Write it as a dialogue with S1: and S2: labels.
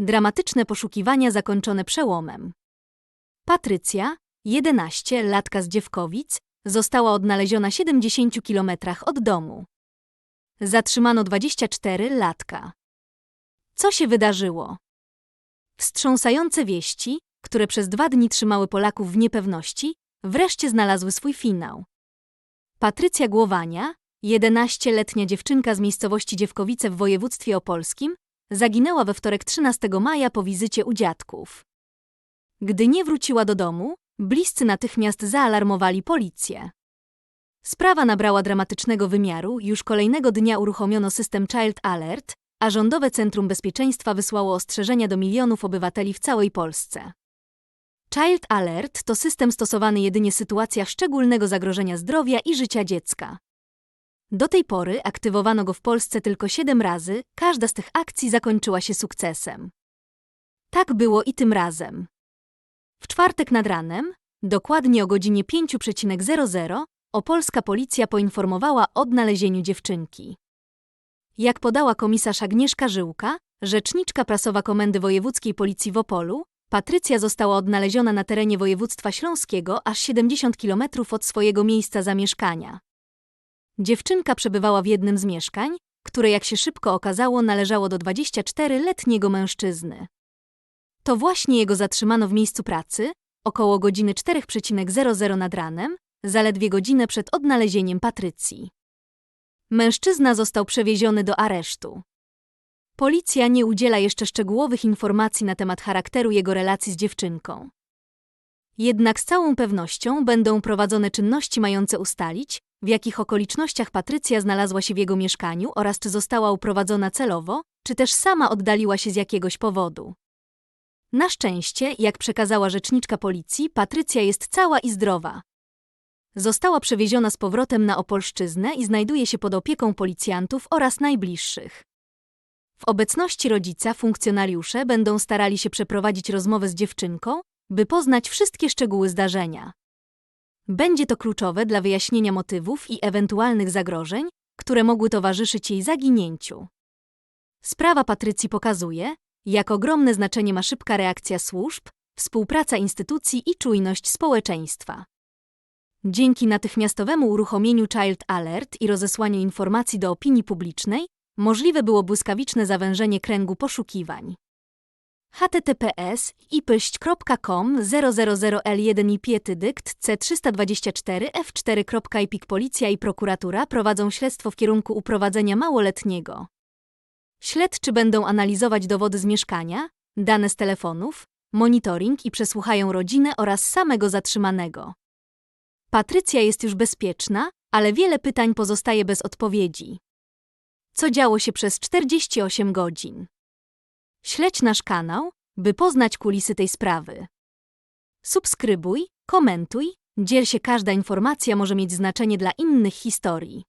S1: Dramatyczne poszukiwania zakończone przełomem. Patrycja, 11, latka z Dziewkowic, została odnaleziona 70 kilometrach od domu. Zatrzymano 24 latka. Co się wydarzyło? Wstrząsające wieści, które przez dwa dni trzymały Polaków w niepewności, wreszcie znalazły swój finał. Patrycja Głowania, 11-letnia dziewczynka z miejscowości Dziewkowice w województwie opolskim, zaginęła we wtorek 13 maja po wizycie u dziadków. Gdy nie wróciła do domu, bliscy natychmiast zaalarmowali policję. Sprawa nabrała dramatycznego wymiaru, już kolejnego dnia uruchomiono system Child Alert, a Rządowe Centrum Bezpieczeństwa wysłało ostrzeżenia do milionów obywateli w całej Polsce. Child Alert to system stosowany jedynie w sytuacjach szczególnego zagrożenia zdrowia i życia dziecka. Do tej pory aktywowano go w Polsce tylko 7 razy, każda z tych akcji zakończyła się sukcesem. Tak było i tym razem. W czwartek nad ranem, dokładnie o godzinie 5.00, opolska policja poinformowała o odnalezieniu dziewczynki. Jak podała komisarz Agnieszka Żyłka, rzeczniczka prasowa Komendy Wojewódzkiej Policji w Opolu, Patrycja została odnaleziona na terenie województwa śląskiego aż 70 km od swojego miejsca zamieszkania. Dziewczynka przebywała w jednym z mieszkań, które jak się szybko okazało należało do 24-letniego mężczyzny. To właśnie jego zatrzymano w miejscu pracy, około godziny 4.00 nad ranem, zaledwie godzinę przed odnalezieniem Patrycji. Mężczyzna został przewieziony do aresztu. Policja nie udziela jeszcze szczegółowych informacji na temat charakteru jego relacji z dziewczynką. Jednak z całą pewnością będą prowadzone czynności mające ustalić, w jakich okolicznościach Patrycja znalazła się w jego mieszkaniu oraz czy została uprowadzona celowo, czy też sama oddaliła się z jakiegoś powodu. Na szczęście, jak przekazała rzeczniczka policji, Patrycja jest cała i zdrowa. Została przewieziona z powrotem na Opolszczyznę i znajduje się pod opieką policjantów oraz najbliższych. W obecności rodzica funkcjonariusze będą starali się przeprowadzić rozmowę z dziewczynką, by poznać wszystkie szczegóły zdarzenia. Będzie to kluczowe dla wyjaśnienia motywów i ewentualnych zagrożeń, które mogły towarzyszyć jej zaginięciu. Sprawa Patrycji pokazuje, jak ogromne znaczenie ma szybka reakcja służb, współpraca instytucji i czujność społeczeństwa. Dzięki natychmiastowemu uruchomieniu Child Alert i rozesłaniu informacji do opinii publicznej, możliwe było błyskawiczne zawężenie kręgu poszukiwań. Https ipyść.com 000l1 i pietydykt c324 f4.ipik Policja i prokuratura prowadzą śledztwo w kierunku uprowadzenia małoletniego. Śledczy będą analizować dowody z mieszkania, dane z telefonów, monitoring i przesłuchają rodzinę oraz samego zatrzymanego. Patrycja jest już bezpieczna, ale wiele pytań pozostaje bez odpowiedzi. Co działo się przez 48 godzin? Śledź nasz kanał, by poznać kulisy tej sprawy. Subskrybuj, komentuj, dziel się każda informacja może mieć znaczenie dla innych historii.